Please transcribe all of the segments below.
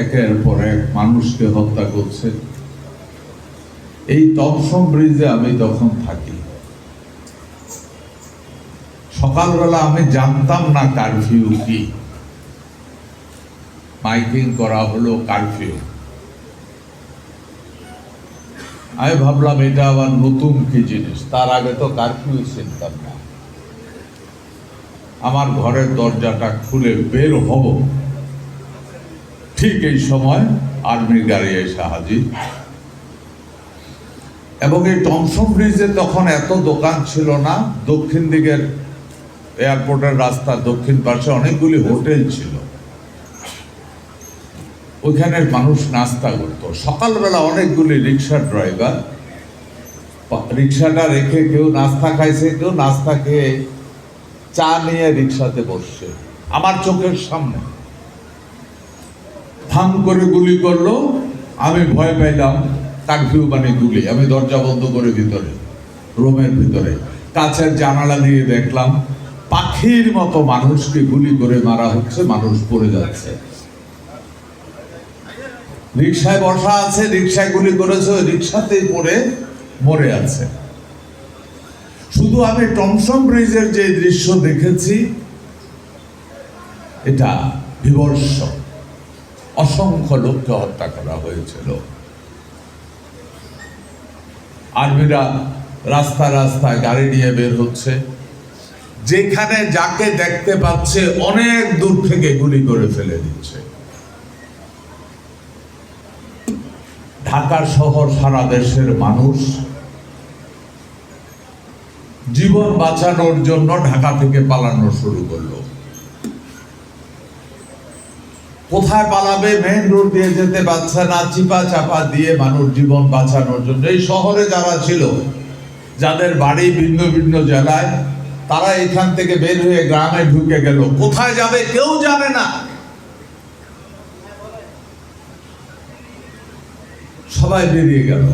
একের পর এক মানুষকে হত্যা করছে। এই তমসম ব্রিজে আমি তখন থাকি, সকালবেলা আমি জানতাম না কারফিউ কি। মাইকিং করা হলো কারফিউ। আমি ভাবলাম, এটা আবার নতুন কি জিনিস? তার আগে তো কারফিউ চিনতাম না। আমার ঘরের দরজাটা খুলে বের হব। ঠিক এই সময় আর্মির গাড়ি এসে হাজির। এবং এই টমসন ব্রিজে তখন এত দোকান ছিল না, দক্ষিণ দিকের এয়ারপোর্টের রাস্তা দক্ষিণ পাশে অনেকগুলি হোটেল ছিল। ওইখানের মানুষ নাস্তা করতো। সকালবেলা অনেকগুলি রিক্সা ড্রাইভার, রিক্সাটা রেখে কেউ নাস্তা খাইছে, কেউ নাস্তা খেয়ে চা নিয়ে রিক্সাতে বসছে। আমার চোখের সামনে। থাম করে গুলি করল, আমি ভয় পাইলাম কারফিউ মানে গুলি, আমি দরজা বন্ধ করে ভিতরে, রুমের ভিতরে। কাছের জানালা দিয়ে দেখলাম, পাখির মতো মানুষকে গুলি করে মারা হচ্ছে, মানুষ পড়ে যাচ্ছে। রিক্সায় বসা আছে রিক্সায় গুলি করেছে রিক্সাতেই পড়ে, মরে আছে। শুধু আমি টমসম ব্রিজের যে দৃশ্য দেখেছি, এটা বিবর্ষ অসংখ্য লোককে হত্যা করা হয়েছিল। আর্মিরা রাস্তা রাস্তায় গাড়ি নিয়ে বের হচ্ছে। যেখানে যাকে দেখতে পাচ্ছে, অনেক দূর থেকে গুলি করে ফেলে দিচ্ছে। ঢাকার শহর সারা দেশের মানুষ। জীবন বাঁচানোর জন্য ঢাকা থেকে পালানো শুরু করল। কোথায় পালাবে? মেন রোড দিয়ে যেতে পারছে না, চিপা চাপা দিয়ে মানুষ জীবন বাঁচানোর জন্য। এই শহরে যারা ছিল, যাদের বাড়ি ভিন্ন ভিন্ন জেলায়, তারা এখান থেকে বের হয়ে গ্রামে ঢুকে গেল। কোথায় যাবে কেউ জানে না। সবাই বেরিয়ে গেল।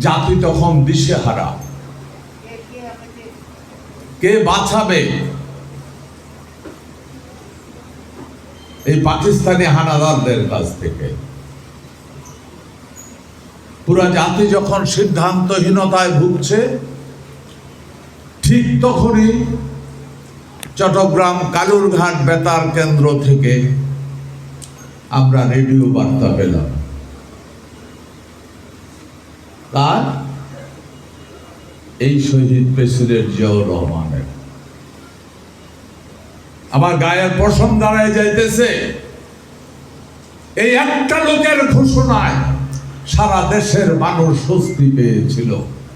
জাতি তখন দিশে দিশেহারা। কে বাঁচাবে? এই পাকিস্তানি হানাদারদের কাছ থেকে। পুরা জাতি যখন সিদ্ধান্তহীনতায় ভুগছে, ঠিক তখনই চট্টগ্রাম কালুরঘাট বেতার কেন্দ্র থেকে আমরা রেডিও বার্তা পেলাম। তার এই শহীদ প্রেসিডেন্ট জিয়াউর রহমানের আমার গায়ের পশম দাঁড়ায় যাইতেছে। এই একটা লোকের ঘোষণায় সারা দেশের মানুষ স্বস্তি পেয়েছিল।